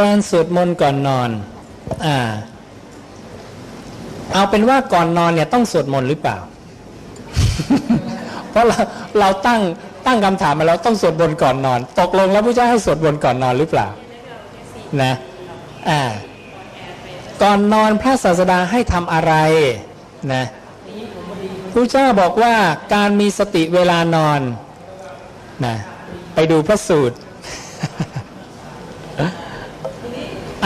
การสวดมนต์ก่อนนอน อ่า เอาเป็นว่าก่อนนอนเนี่ยต้องสวดมนต์หรือเปล่า เพราะเราเราตั้งตั้งคำถามมาแล้วต้องสวดมนต์ก่อนนอน ตกลงแล้วพระเจ้าให้สวดมนต์ก่อนนอนหรือเปล่า นะ อ่า ก่อนนอนพระศาสดาให้ทำอะไร นะพระเจ้าบอกว่าการมีสติเวลานอน นะ ไปดูพระสูตร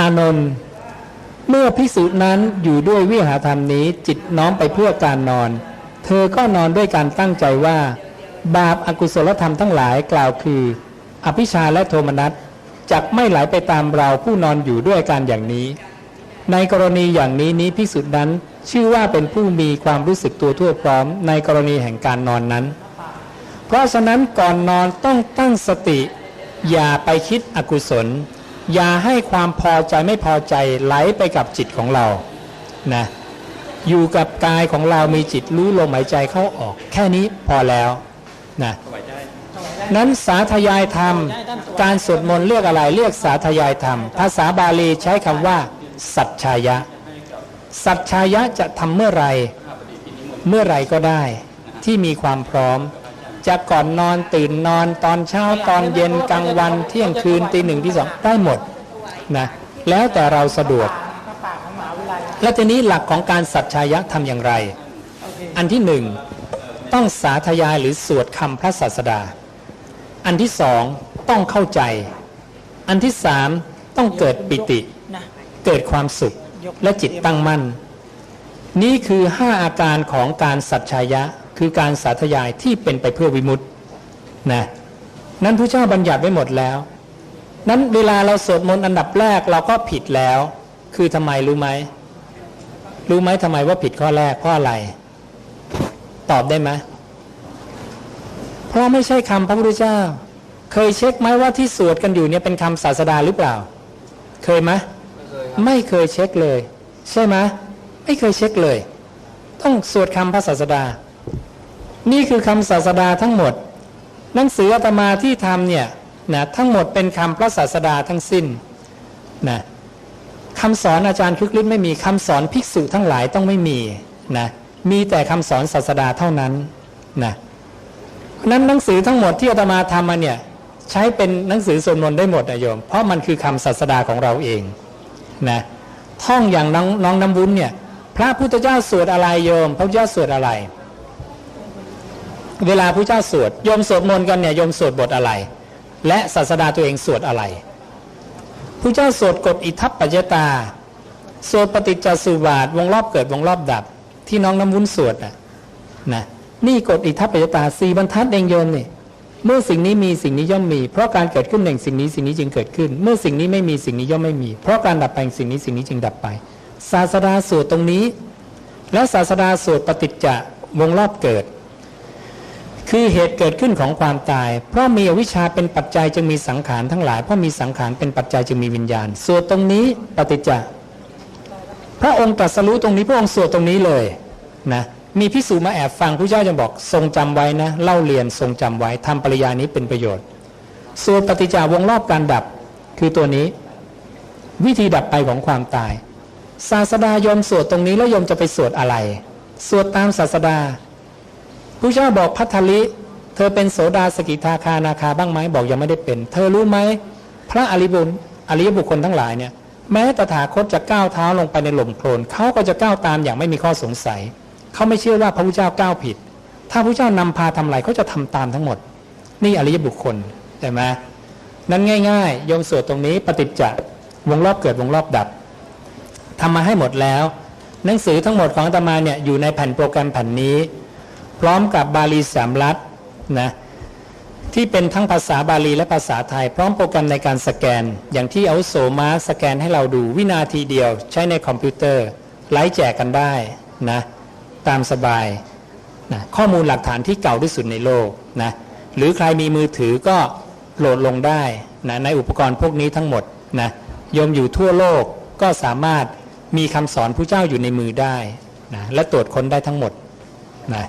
อานนท์เมื่อพิสูจน์นั้นอยู่ด้วยวิหารธรรมนี้จิตน้อมไปเพื่อการนอน เธอก็นอนด้วยการตั้งใจว่า บาปอากุศลธรรมทั้งหลายกล่าวคือ อภิชาและโทมนัสจักไม่ไหลไปตามเราผู้นอนอยู่ด้วยการอย่างนี้ ในกรณีอย่างนี้นี้พิสุทธิ์นั้นชื่อว่าเป็นผู้มีความรู้สึกตัวทั่วพร้อมในกรณีแห่งการนอนนั้น เพราะฉะนั้นก่อนนอนต้องตั้งสติ อย่าไปคิดอกุศล อย่าให้ความพอใจไม่พอใจไหลไปกับจิตของเรานะอยู่กับกายของเรามีจิตรู้ลมหายใจเข้าออก แค่นี้พอแล้วนะนั้นสาธยายธรรม การสวดมนต์เรียกอะไรเรียกสาธยายธรรม ภาษาบาลีใช้คำว่า สัจชายะ สัจชายะจะทำเมื่อไร เมื่อไรก็ได้ ที่มีความพร้อม จะก่อนนอนตื่นนอนตอนเช้าตอนเย็นกลางวันเที่ยงคืนตีหนึ่งที่สองได้หมดนะแล้วแต่เราสะดวก และทีนี้หลักของการสัจชายะทำอย่างไร อันที่หนึ่งต้องสาธยายหรือสวดคำพระศาสดา อันที่สองต้องเข้าใจ อันที่สามต้องเกิดปิตินะเกิดความสุขและจิตตั้งมั่น นี่คือห้าอาการของการสัจชายะ คือการสาธยายที่เป็นไปเพื่อวิมุตตินะนั้นพระเจ้าบัญญัติไว้หมดแล้ว นั้นเวลาเราสวดมนต์อันดับแรกเราก็ผิดแล้ว คือทำไมรู้ไหมรู้ไหมทำไมว่าผิดข้อแรกเพราะอะไร ตอบได้ไหมเพราะไม่ใช่คำพระพุทธเจ้า เคยเช็คไหมว่าที่สวดกันอยู่เนี่ยเป็นคำศาสดาหรือเปล่า เคยไหมไม่เคยเช็คเลย ใช่ไหมไม่เคยเช็คเลย ต้องสวดคำพระศาสดา นี่คือคำศาสดาทั้งหมด หนังสืออาตมาที่ทำเนี่ยนะทั้งหมดเป็นคำพระศาสดาทั้งสิ้นนะคำสอนอาจารย์คึกฤทธิ์ไม่มีคำสอนภิกษุทั้งหลายต้องไม่มีนะมีแต่คำสอนศาสดาเท่านั้นนะเพราะนั้นหนังสือทั้งหมดที่อาตมาทำมาเนี่ยใช้เป็นหนังสือสวดมนต์ได้หมดนะโยม เพราะมันคือคำศาสดาของเราเองนะท่องอย่างน้องน้องน้ำวุ้นเนี่ยพระพุทธเจ้าสวดอะไรโยม พระพุทธเจ้าสวดอะไร เวลาพระเจ้าสวดโยมสวดมนต์กันเนี่ยโยมสวดบทอะไร และศาสดาตัวเองสวดอะไรพระเจ้าสวดกฎอิทัปปัจจตาสวดปฏิจจสุบาทวงรอบเกิดวงรอบดับ ที่น้องน้ำวุ้นสวดน่ะนะนี่กฎอิทัปปัจจตาสี่บรรทัดเองโยมเนี่ยเมื่อสิ่งนี้มีสิ่งนี้ย่อมมี เพราะการเกิดขึ้นแห่งสิ่งนี้สิ่งนี้จึงเกิดขึ้น เมื่อสิ่งนี้ไม่มีสิ่งนี้ย่อมไม่มี เพราะการดับไปสิ่งนี้สิ่งนี้จึงดับไป ศาสดาสวดตรงนี้ และศาสดาสวดปฏิจจวงรอบเกิด คือเหตุเกิดขึ้นของความตาย เพราะมีอวิชชาเป็นปัจจัยจึงมีสังขารทั้งหลาย เพราะมีสังขารเป็นปัจจัยจึงมีวิญญาณ ส่วดตรงนี้ปฏิจจพระองค์ตรัสรู้ตรงนี้พระองค์สวดตรงนี้เลยนะมีพิสูจมาแอบฟังพระเจ้าจะบอกทรงจำไว้นะเล่าเรียนทรงจำไว้ทำปริยานี้เป็นประโยชน์ส่วดปฏิจจวงรอบการดับคือตัวนี้ วิธีดับไปของความตาย ศาสดายอมสวดตรงนี้แล้วยมจะไปสวดอะไร สวดตามศาสดา พระเจ้าบอกพัทธลิเธอเป็นโสดาสกิทาคานาคาบ้างไหมบอกยังไม่ได้เป็น เธอรู้ไหมพระอริบุญอริยบุคคลทั้งหลายเนี่ยแม้ตถาคตจะก้าวเท้าลงไปในหล่มโคลนเขาก็จะก้าวตามอย่างไม่มีข้อสงสัยเขาไม่เชื่อว่าพระพุทธเจ้าก้าวผิด ถ้าพระพุทธเจ้านำพาทำอะไรเขาจะทำตามทั้งหมด นี่อริยบุคคลใช่ไหมนั้นง่ายๆโยมสวดตรงนี้ปฏิจจวงรอบเกิดวงรอบดับทำมาให้หมดแล้ว หนังสือทั้งหมดของอาตมาเนี่ยอยู่ในแผ่นโปรแกรมแผ่นนี้ พร้อมกับบาลีสามรัฐนะที่เป็นทั้งภาษาบาลีและภาษาไทย พร้อมโปรแกรมในการสแกน อย่างที่เอาโสมาสแกนให้เราดูวินาทีเดียว ใช้ในคอมพิวเตอร์ไลฟ์แจกกันได้นะตามสบายนะข้อมูลหลักฐานที่เก่าที่สุดในโลกนะหรือใครมีมือถือก็โหลดลงได้นะในอุปกรณ์พวกนี้ทั้งหมดนะโยมอยู่ทั่วโลกก็สามารถมีคำสอนผู้เจ้าอยู่ในมือได้นะและตรวจค้นได้ทั้งหมดนะ